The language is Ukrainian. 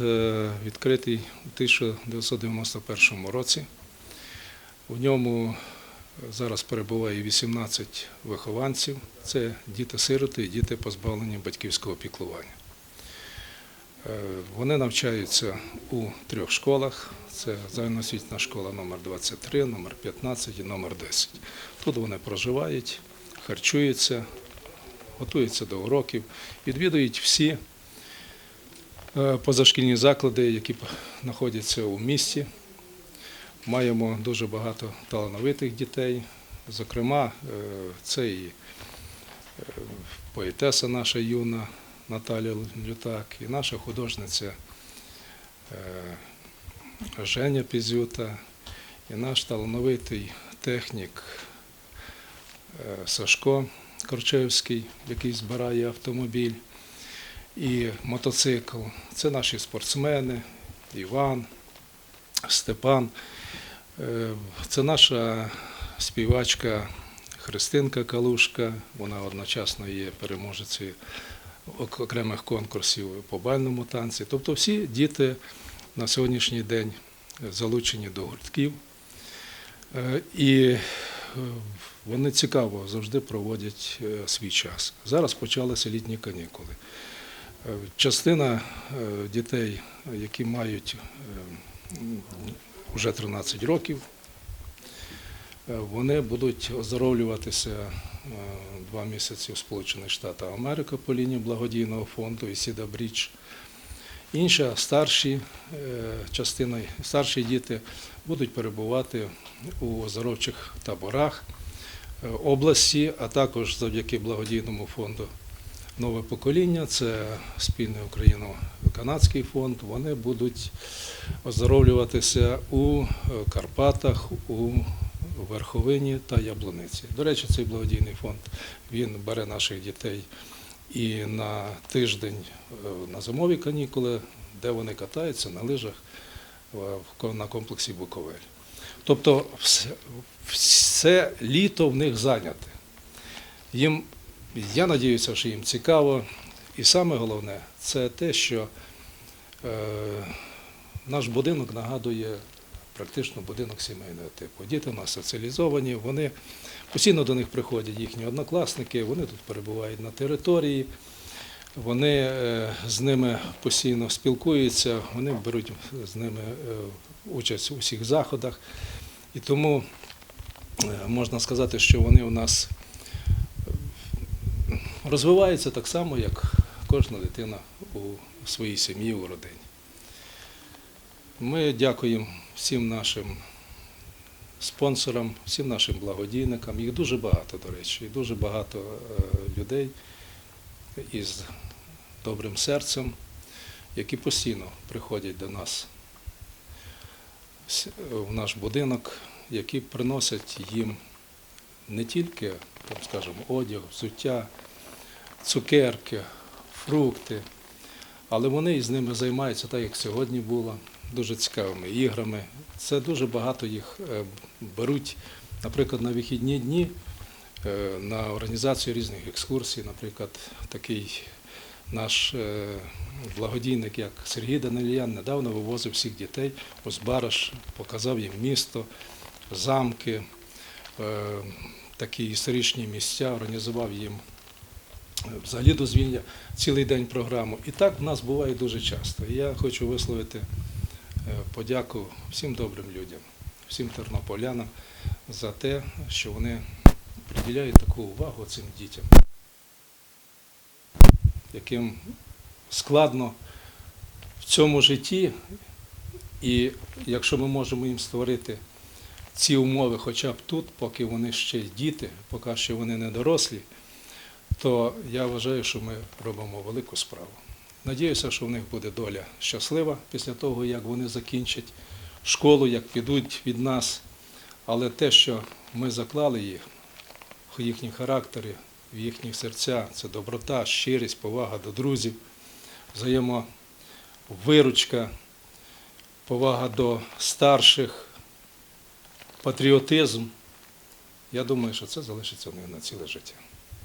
е, відкритий у 1991 році. В ньому зараз перебуває 18 вихованців. Це діти-сироти і діти позбавлені батьківського піклування. Е, Вони навчаються у трьох школах. Це загальноосвітня школа номер 23, номер 15 і номер 10. Тут вони проживають, харчуються, готуються до уроків, відвідують всі е, позашкільні заклади, які знаходяться у місті. Маємо дуже багато талановитих дітей. Зокрема, е, це і е, поетеса наша юна Наталя Лютак, і наша художниця е, Женя Пізюта, і наш талановитий технік е, Сашко Корчевський, який збирає автомобіль і мотоцикл. Це наші спортсмени, Іван, Степан. Е, Це наша співачка Христинка Калушка. Вона одночасно є переможецею ок- окремих конкурсів по бальному танці. Тобто всі діти на сьогоднішній день залучені до гуртків. Е, І е, вони цікаво завжди проводять свій час. Зараз почалися літні канікули. Е, Частина е, дітей, які мають е, вже 13 років, е, вони будуть оздоровлюватися е, два місяці в Сполучених Штатах Америки по лінії благодійного фонду і Сіда Брідж. Інша старші е, частина, старші діти будуть перебувати у оздоровчих таборах е, області, а також завдяки благодійному фонду Нове покоління, це спільний україно-канадський фонд. Вони будуть оздоровлюватися у е, Карпатах, у Верховині та Яблуниці. До речі, цей благодійний фонд він бере наших дітей і на тиждень е, на зимові канікули, де вони катаються на лижах е, на комплексі Буковель. Тобто все, все літо в них зайняте. Їм, я надіюся, що їм цікаво. І саме головне це те, що е, наш будинок нагадує практично будинок сімейного типу. Діти у нас соціалізовані, вони постійно до них приходять їхні однокласники, вони тут перебувають на території, вони е, з ними постійно спілкуються, вони беруть з ними е, участь у всіх заходах. І тому можна сказати, що вони у нас розвиваються так само, як кожна дитина у своїй сім'ї, у родині. Ми дякуємо всім нашим спонсорам, всім нашим благодійникам. Їх дуже багато, до речі, і дуже багато е, людей із добрим серцем, які постійно приходять до нас в наш будинок, які приносять їм не тільки, там, скажімо, одяг, взуття, цукерки, фрукти, але вони із ними займаються так, як сьогодні було, дуже цікавими іграми. Це дуже багато їх е, беруть, наприклад, на вихідні дні е, на організацію різних екскурсій, наприклад, такий наш е, благодійник, як Сергій Даниліян, недавно вивозив всіх дітей. У Збараш, показав їм місто, замки, такі історичні місця, організував їм взагалі дозвілля цілий день програму. І так в нас буває дуже часто. І я хочу висловити е, подяку всім добрим людям, всім тернополянам за те, що вони приділяють таку увагу цим дітям, яким складно в цьому житті, і якщо ми можемо їм створити ці умови хоча б тут, поки вони ще діти, поки що вони не дорослі, то я вважаю, що ми робимо велику справу. Надіюся, що в них буде доля щаслива після того, як вони закінчать школу, як підуть від нас. Але те, що ми заклали їх, їхні характери, в їхні серця, це доброта, щирість, повага до друзів, взаємовиручка, повага до старших, патріотизм. Я думаю, що це залишиться в них на ціле життя.